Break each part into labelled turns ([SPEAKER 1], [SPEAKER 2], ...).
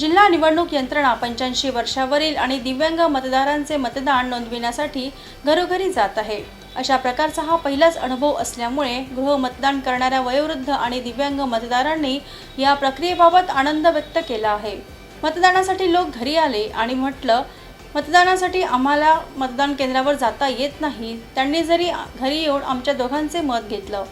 [SPEAKER 1] जिल्हा निवडणूक यंत्रणा पंच्याऐंशी वर्षावरील आणि दिव्यांग मतदारांचे मतदान नोंदविण्यासाठी घरोघरी जात आहे. अशा प्रकारचा हा पहिलाच अनुभव असल्यामुळे गृह मतदान करणाऱ्या वयोवृद्ध आणि दिव्यांग मतदारांनी या प्रक्रियेबाबत आनंद व्यक्त केला आहे. मतदानासाठी लोक घरी आले आणि म्हटलं मतदानासाठी आम्हाला मतदान केंद्रावर जाता येत नाही. त्यांनी जरी घरी येऊन आमच्या दोघांचे मत घेतलं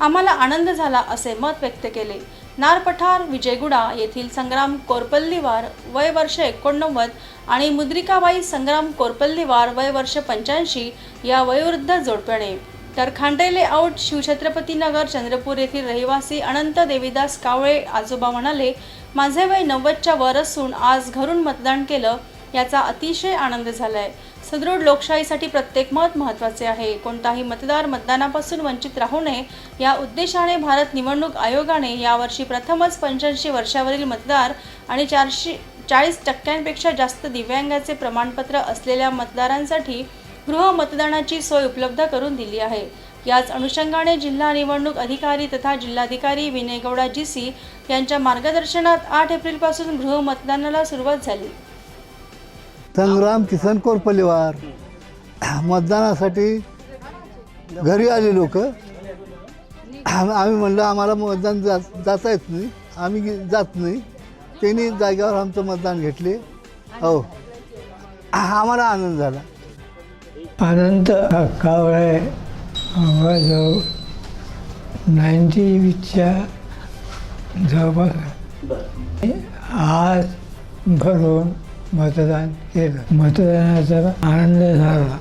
[SPEAKER 1] आम्हाला आनंद झाला असे मत व्यक्त केले. नारपठार विजयगुडा येथील संग्राम कोरपल्लीवार वय वर्ष एकोणनव्वद आणि मुद्रिकाबाई संग्राम कोरपल्लीवार वय वर्ष पंच्याऐंशी या वयोवृद्ध जोडप्याने. तर खांडेले आउट शिवछत्रपती शिवछत्रपतीनगर चंद्रपूर येथील रहिवासी अनंत देवीदास कावळे आजोबा म्हणाले माझे वय नव्वदच्या वर असून आज घरून मतदान केलं याचा अतिशय आनंद झालाय. सदृढ लोकशाहीसाठी प्रत्येक मत महत्त्वाचे आहे. कोणताही मतदार मतदानापासून वंचित राहू नये या उद्देशाने भारत निवडणूक आयोगाने यावर्षी प्रथमच पंच्याऐंशी वर्षावरील मतदार आणि चारशे चाळीस टक्क्यांपेक्षा जास्त दिव्यांगाचे प्रमाणपत्र असलेल्या मतदारांसाठी गृह मतदानाची सोय उपलब्ध करून दिली आहे. याच अनुषंगाने जिल्हा निवडणूक अधिकारी तथा जिल्हाधिकारी विनय गौडा जी सी यांच्या मार्गदर्शनात आठ एप्रिलपासून गृह मतदानाला सुरुवात झाली.
[SPEAKER 2] संग्राम किसन कोरपल्लीवार मतदानासाठी घरी आले लोक. आम्ही म्हणलं आम्हाला मतदान जा जाता येत नाही. आम्ही जात नाही. त्यांनी जाग्यावर आमचं मतदान घेतले. हो. आम्हाला आनंद झाला.
[SPEAKER 3] अनंत कावळे जवळ नाईन्टी वीसच्या जवळपास आज भरून मतदान केलं. मतदानाचा आनंद झाला.